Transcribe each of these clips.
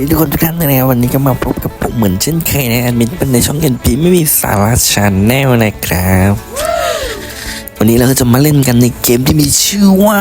ดีทุกคนทุกท่านนะครับวันนี้ก็มาพบกับผมเหมือนเช่นเคยนะแอดมินเป็นในช่องเอ็นพีไม่มีสาระชาแนลนะครับ วันนี้เราก็จะมาเล่นกันในเกมที่มีชื่อว่า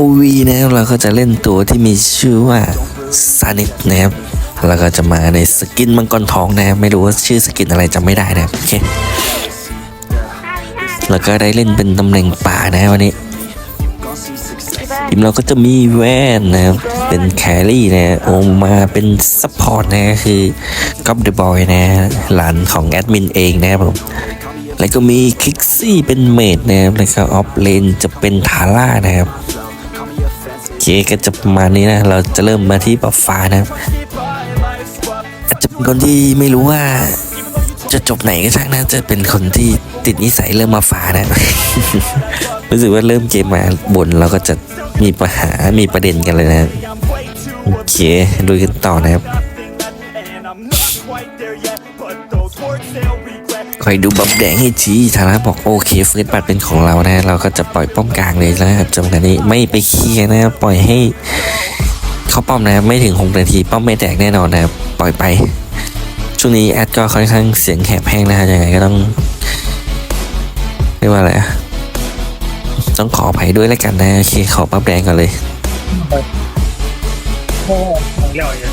RV นะครับเราก็จะเล่นตัวที่มีชื่อว่าซานิตนะครับแล้วก็จะมาในสกินมังกรทองนะไม่รู้ว่าชื่อสกินอะไรจำไม่ได้นะโอเคแล้วก็ได้เล่นเป็นตำแหน่งป่านะวันนี้ ทีมเราก็จะมีแวนนะครับเป็นแครี่นะโอมาเป็นซัพพอร์ตนะคือก๊อปเดอะบอยนะหลานของแอดมินเองนะครับผมแล้วก็มีคิกซี่เป็นเมดนะครับแล้วก็ออฟเลนจะเป็นทาร่านะครับโอเคก็จะประมาณนี้นะ เราจะเริ่มมาที่บัฟฟ้านะครับอาจจะเป็นคนที่ไม่รู้ว่าจะจบไหนก็ช่างนะจะเป็นคนที่ติดนิสัยเริ่มมาฟ้านะ รู้สึกว่าเริ่มเกมมาบนเราก็จะมีปัญหา มีประเด็นกันเลยนะโอเคดูกันต่อนะครับคอยดูบับแดงให้ทีทาร่าบอกโอเคเฟิร์สบัตเป็นของเรานะ เราก็จะปล่อยป้อมกลางเลยนะครับจังหวะนี้ไม่ไปเคลียร์นะครับปล่อยให้เขาป้อมนะครับไม่ถึงหกนาทีป้อมไม่แตกแน่นอนนะครับปล่อยไป ช่วงนี้แอดก็ค่อนข้างเสียงแหบแห้งนะฮะยังไงก็ต้องเรียกว่าอะไรอะ ต้องขออภัยด้วยแล้วกันนะโอเคขอปั๊บแดงก่อนเลยโอ้ของเลี้ยวอย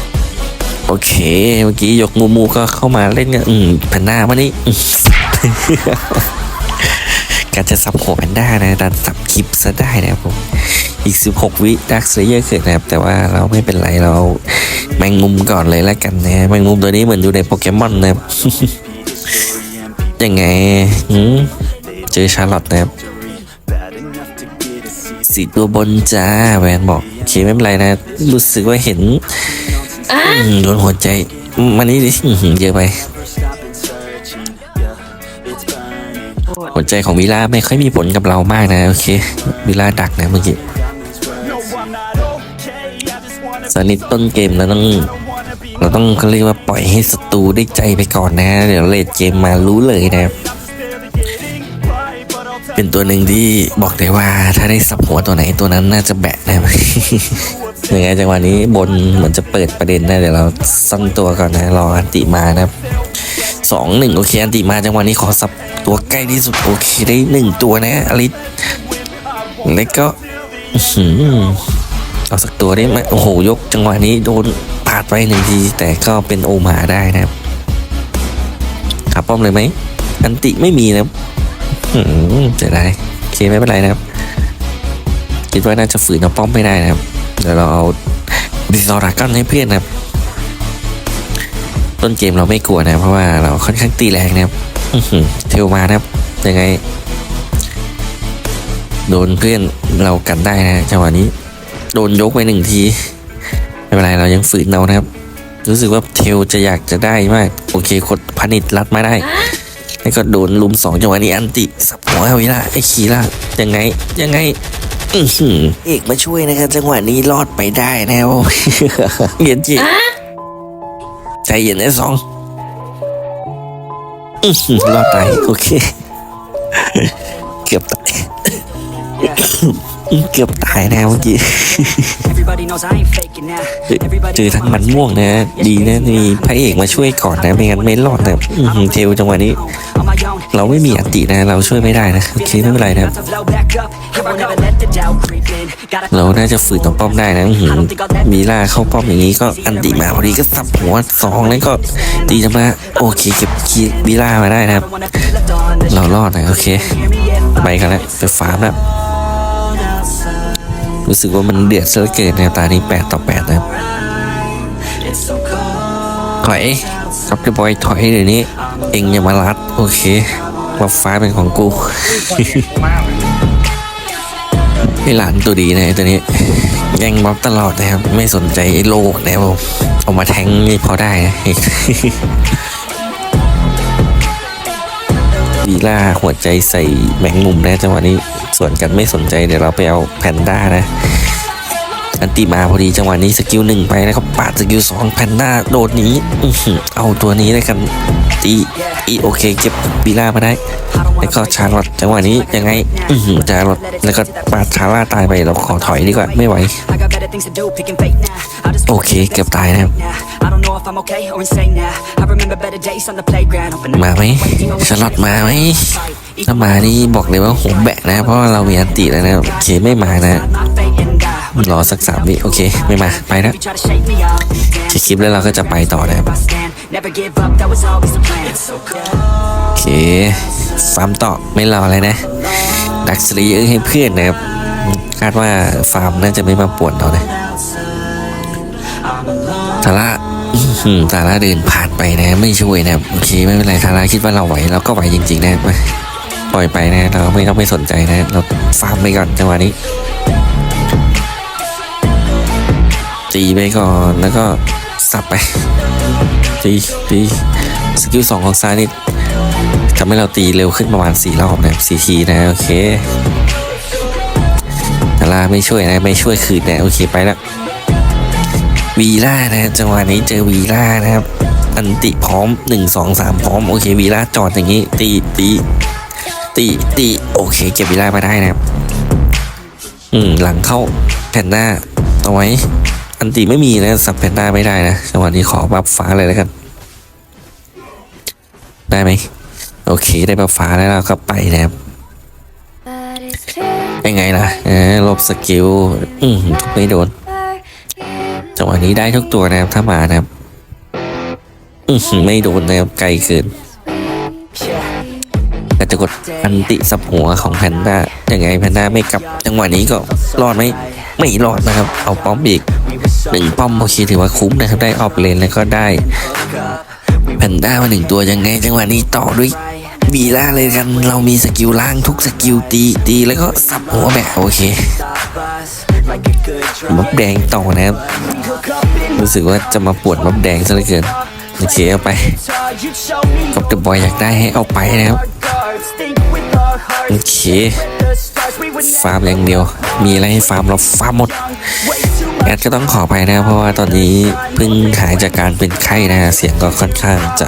โอเค เมื่อกี้ยกมูมูก็เข้ามาเล่นกันอืมแพนด้ามานี่การจะสับหัวแพนด้านะดันสับคลิปซะได้นะครับผม อีก 16 วิดักเซเยอร์เกิดนะครับ แต่ว่าเราไม่เป็นไรเราแมงมุมก่อนเลยแล้วกันนะแมงมุมตัวนี้เหมือนอยู่ในโปเกมอนนะครับยังไงเจอชาร์ลอตนะครับ สีตัวบนจ้าแวนบอกโอเคไม่เป็นไรนะ รู้สึกว่าเห็นอืมโดนหัวใจมันนี่ดิอื้อหือเยอะไป หัวใจของวิลาไม่ค่อยมีผลกับเรามากนะ โอเค วิลาดักนะเมื่อกี้สนิทต้นเกมเราต้อง เราต้องเขาเรียกว่าปล่อยให้ศัตรูได้ใจไปก่อนนะ เดี๋ยวเลดเกมมารู้เลยนะครับ เป็นตัวหนึ่งที่บอกได้ว่าถ้าได้สับหัวตัวไหนตัวนั้นน่าจะแบะนะยังไงจังหวะนี้บนเหมือนจะเปิดประเด็นนะเดี๋ยวเราซ่อนตัวก่อนนะรออันติมานะครับสองหนึ่งโอเคอันติมาจังหวะนี้ขอสับตัวใกล้ที่สุดโอเคได้หนึ่งตัวนะอลิสแล้วก็อือหือเอาสักตัวได้ไหมโอ้โหยกจังหวะนี้โดนปาดไปหนึ่งทีแต่ก็เป็นโอมาได้นะครับขับป้อมเลยไหมอันติไม่มีนะครับ เสียดายโอเคไม่เป็นไรนะครับ คิดว่าน่าจะฝืนเอาป้อมไม่ได้นะครับ เดี๋ยวเราเอาดิสอรากันให้เพื่อนนะครับ ต้นเกมเราไม่กลัวนะ เพราะว่าเราค่อนข้างตีแรงนะครับเทลมานะครับ ยังไง โดนเพื่อนเรากันได้นะจังหวะนี้ โดนยกไปหนึ่งที ไม่เป็นไรเรายังฝืนเรานะครับ รู้สึกว่าเทลจะอยากจะได้มาก โอเคกดพนิดรัดมาได้ แล้วก็โดนลุมสองจังหวะนี้อันติสับหัวเอาไว้ละไอ้ขีล่ะยังไงยังไงอือหือเอกมาช่วยนะครับจังหวะนี้รอดไปได้แล้วเย็นจีใจเย็นไอ้สองอื้อหือรอดตายโอเค เกือบตาย เกือบตายแล้วเมื่อกี้ Everybody knows I ain't faking now. เจอทั้งมันม่วงนะ ดีนะมีพระเอกมาช่วยก่อนนะ ไม่งั้นไม่รอดนะอื้อหือเทลจังหวะนี้ On my own. เราไม่มีอันตินะ เราช่วยไม่ได้นะโอเคไม่เป็นไรนะครับ About to flow back up. I won't ever let the doubt creep in. Gotta เราน่าจะฝืนตรงป้อมได้นะอื้อหือมีล่าเข้าป้อมอย่างนี้ก็อันติมาพอดีก็สับหัวสองแล้วก็ตีจะมาโอเคเก็บคีวีล่ามาได้นะครับ wanna feel left on the เรารอดนะโอเค ไปกันแล้วไปฟาร์มแล้ว รู้สึกว่ามันเดือดซะเหลือเกินนะตานี้แปดต่อแปดนะครับถอยครับเดบอยถอยเดี๋ยวนี้ เองอย่ามารัด โอเคมาฟ้าเป็นของกูมากเลยไอหลานตัวดีนะไอ้ตัวนี้แย่งบ๊อบตลอดนะครับ ไม่สนใจไอ้โลกนะครับผมเอามาแทงนี่พอได้นะวีล่าหัวใจใส่แมงมุมนะจังหวะนี้ ส่วนกันไม่สนใจเดี๋ยวเราไปเอาแพนด้านะอันตีมาพอดีจังหวะนี้สกิลหนึ่งไปแล้วก็ปาดสกิลสองแพนด้าโดดหนี้เอาตัวนี้ได้กันตีอีโอเคเก็บบีล่ามาได้ แล้วก็ชาร์ลอตจังหวะนี้ยังไงอืชาร์ลอตแล้วก็ปาดชาร่าตายไปเราขอถอยดีกว่าไม่ไหว โอเคเกือบตายนะครับมาไหมชาร์ลอตมาไหม ถ้ามานี่บอกเลยว่าโหแบะนะ เพราะเรามีอันติแล้วนะโอเคไม่มานะรอสักสามวิโอเค ไม่มาไปแล้ว You try to shake me off, damn. จะคลิปแล้วเราก็จะไปต่อนะครับโอเคฟาร์มต่อไม่รอเลยนะดักสลีเอให้เพื่อนนะครับคาดว่าฟาร์มน่าจะไม่มาปวนเรานะทาร่าทาร่าเดินผ่านไปนะ ไม่ช่วยนะครับโอเคไม่เป็นไรทาร่าคิดว่าเราไหวเราก็ไหวจริงๆนะมา ปล่อยไปนะเราไม่ต้องไปสนใจนะ เราฟาร์มไปก่อนจังหวะนี้ตีไปก่อนแล้วก็สับไปตีตีสกิลสองของซานี่ทำให้เราตีเร็วขึ้นประมาณสี่รอบนะสี่ทีนะโอเคแต่ลาไม่ช่วยนะไม่ช่วยคืนนะโอเคไปแล้ววีล่านะจังหวะนี้เจอวีล่านะครับ อันติพร้อมหนึ่งสองสามพร้อม โอเควีล่าจอดอย่างนี้ ตีตี ตีตีโอเค เก็บวีล่ามาได้นะครับ อืม หลังเข้าแพนด้าเอาไว้ อันติไม่มีนะสับแพนด้าไม่ได้นะจังหวะนี้ขอบัฟฟ้าเลยแล้วกัน ได้ไหมโอเค ได้บัฟฟ้าแล้วเราก็ไปนะครับเป็นไงล่ะเออลบสกิล อืมทุกไม่โดนจังหวะนี้ได้ทุกตัวนะครับถ้ามานะครับ อืมไม่โดนนะครับไกลเกิน แต่จะกดอันติสับหัวของแพนด้ายังไงแพนด้าไม่กลับจังหวะนี้ก็รอดไหมไม่รอดนะครับ เอาป้อมอีกหนึ่งป้อมโอเคถือว่าคุ้มนะครับได้ออฟเลนแล้วก็ได้แพนด้ามาหนึ่งตัวยังไง จังหวะนี้ต่อด้วยบีล่าเลยกันเรามีสกิลล่างทุกสกิลตีตีแล้วก็สับหัวแบบโอเคมับแดงต่อนะครับ รู้สึกว่าจะมาปวดมับแดงซะเหลือเกินโอเคเอาไปกับเดอะบอยอยากได้ให้เอาไปนะครับ โอเคฟาร์มอย่างเดียว มีอะไรให้ฟาร์มเราฟาร์มหมดแอดก็ต้องขอไปนะเพราะว่าตอนนี้เพิ่งหายจากการเป็นไข้นะเสียงก็ค่อนข้างจะ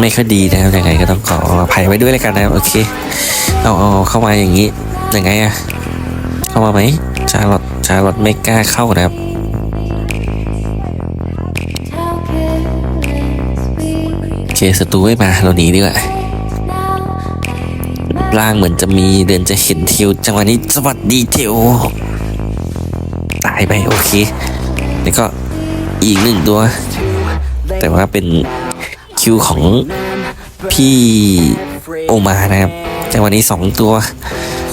ไม่ค่อยดีนะครับยังไงก็ต้องขออภัยไว้ด้วยแล้วกันนะโอเคเอาเอาเข้ามาอย่างนี้ยังไงอะเข้ามาไหมชาลอตชาลอตไม่กล้าเข้านะครับโอเคศัตรูไม่มาเราหนีดีกว่า ร่างเหมือนจะมีเดินจะเห็นเทวจังหวะนี้สวัสดีเทวตายไปโอเคแล้วก็อีกหนึ่งตัว แต่ว่าเป็นคิวของพี่โอมานะครับจังหวะนี้สองตัว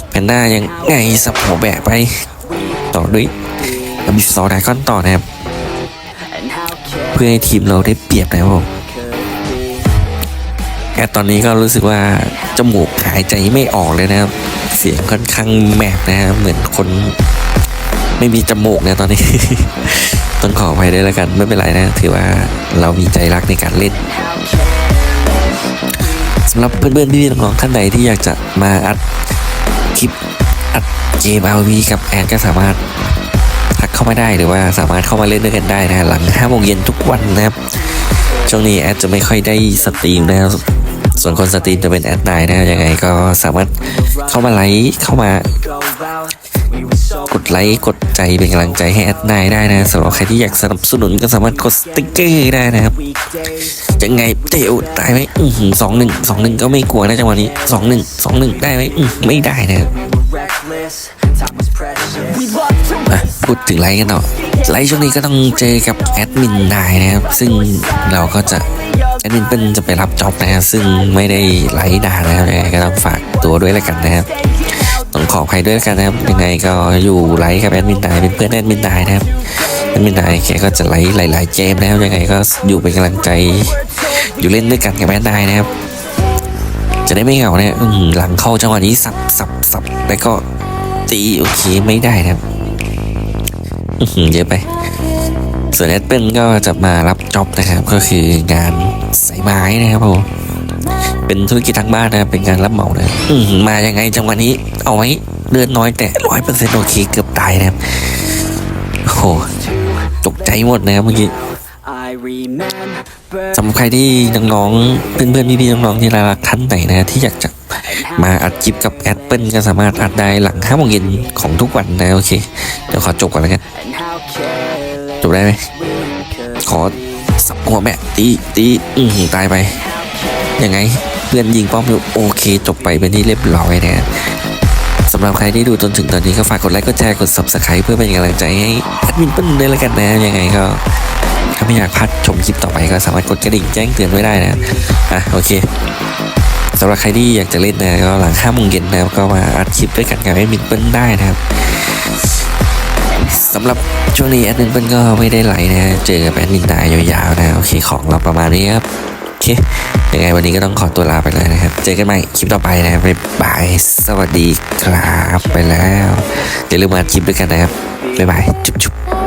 แพนด้ายังไงสับหัวแบะไปต่อด้วยบิสซอร์ดากอนต่อนะครับ เพื่อให้ทีมเราได้เปรียบนะครับผม แอดตอนนี้ก็รู้สึกว่าจมูกหายใจไม่ออกเลยนะครับ เสียงค่อนข้างแมบนะครับเหมือนคนไม่มีจมูกนะตอนนี้ ต้องขออภัยด้วยแล้วกันไม่เป็นไรนะ ถือว่าเรามีใจรักในการเล่นสำหรับเพื่อนๆพี่ๆน้องๆท่านใดที่อยากจะมาอัดคลิปอัดเกมอาวีกับแอดก็สามารถทักเข้ามาได้หรือว่าสามารถเข้ามาเล่นด้วยกันได้นะหลัง5โมงเย็นทุกวันนะครับช่วงนี้แอดจะไม่ค่อยได้สตรีมนะครับ ส่วนคนสตรีมจะเป็นแอดไนนะยังไงก็สามารถเข้ามาไลค์เข้ามากดไลค์กดใจเป็นกำลังใจให้แอดไนได้นะสำหรับใครที่อยากสนับสนุนก็สามารถกดสติ๊กเกอร์ได้นะครับยังไงเตวตายไหมอือสองหนึ่งสองหนึ่งก็ไม่กลัวนะจังหวะนี้สองหนึ่งสองหนึ่งได้ไหมอือไม่ได้นะครับ อะพูดถึงไลค์กันต่อไลค์ช่วงนี้ก็ต้องเจอกับแอดมินนายนะครับ ซึ่งเราก็จะแอดมินเป็นจะไปรับจ็อบนะครับซึ่งไม่ได้ไลค์นานนะครับยังไงก็ต้องฝากตัวด้วยแล้วกันนะครับต้องขออภัยด้วยแล้วกันนะครับยังไงก็อยู่ไลฟ์กับแอดมินนายเป็นเพื่อนแอดมินนายนะครับแอดมินนายแกก็จะไลฟ์หลาย ๆ เกมนะครับยังไงก็อยู่เป็นกำลังใจ อยู่เล่นด้วยกันกับแอดนายนะครับ จะได้ไม่เหงาเนี่ยหลังเข้าจังหวะนี้สับสับสับแล้วก็ตีโอเคไม่ได้นะครับ เยอะไป ส่วนแอดเปิลก็จะมารับจ็อบนะครับ ก็คืองานสายไม้นะครับผมเป็นธุรกิจทางบ้านนะเป็นงานรับเหมาเลยมายังไงจังหวะนี้ เอาไว้เลือดน้อยแต่ร้อยเปอร์เซ็นต์โอเคเกือบตายนะครับโอ้โหตกใจหมดนะครับเมื่อกี้ สำหรับใครที่น้องๆเพื่อนๆพี่ๆน้องๆที่รักท่านไหนนะที่อยากจะมาอัดคลิปกับแอดเปิลก็สามารถอัดได้หลังห้าโมงเย็นของทุกวันนะโอเค เดี๋ยวขอจบก่อนแล้วกัน จบได้ไหมขอสับหัวแม่ตีตีอืตายไป ยังไงเพื่อนยิงป้อมอยู่โอเค จบไปเป็นที่เรียบร้อยนะสำหรับใครที่ดูจนถึงตอนนี้ก็ฝากกดไลค์กดแชร์กด subscribe เพื่อเป็นกำลังใจให้แอดมินเปิ้ลด้วยล้วกันนะยังไงก็ ถ้าไม่อยากพลาดชมคลิปต่อไปก็สามารถกดกระดิ่งแจ้งเตือนไว้ได้นะอะโอเคสำหรับใครที่อยากจะเล่นนะก็หลังห้าโมงเย็นนะครับก็มาอัดคลิปด้วยกันกับแอดมินเปิ้ลได้นะครับสำหรับช่วงนี้แอดมินเปิ้ลก็ไม่ได้ไหลนะเจอกับแอดมินนายยาวๆนะโอเคของเราประมาณนี้ครับโอเคยังไงวันนี้ก็ต้องขอตัวลาไปเลยนะครับ เจอกันใหม่คลิปต่อไปนะบ๊ายบายสวัสดีครับไปแล้วอย่าลืมมาอัดคลิปด้วยกันนะครับบ๊ายบายจุ๊บ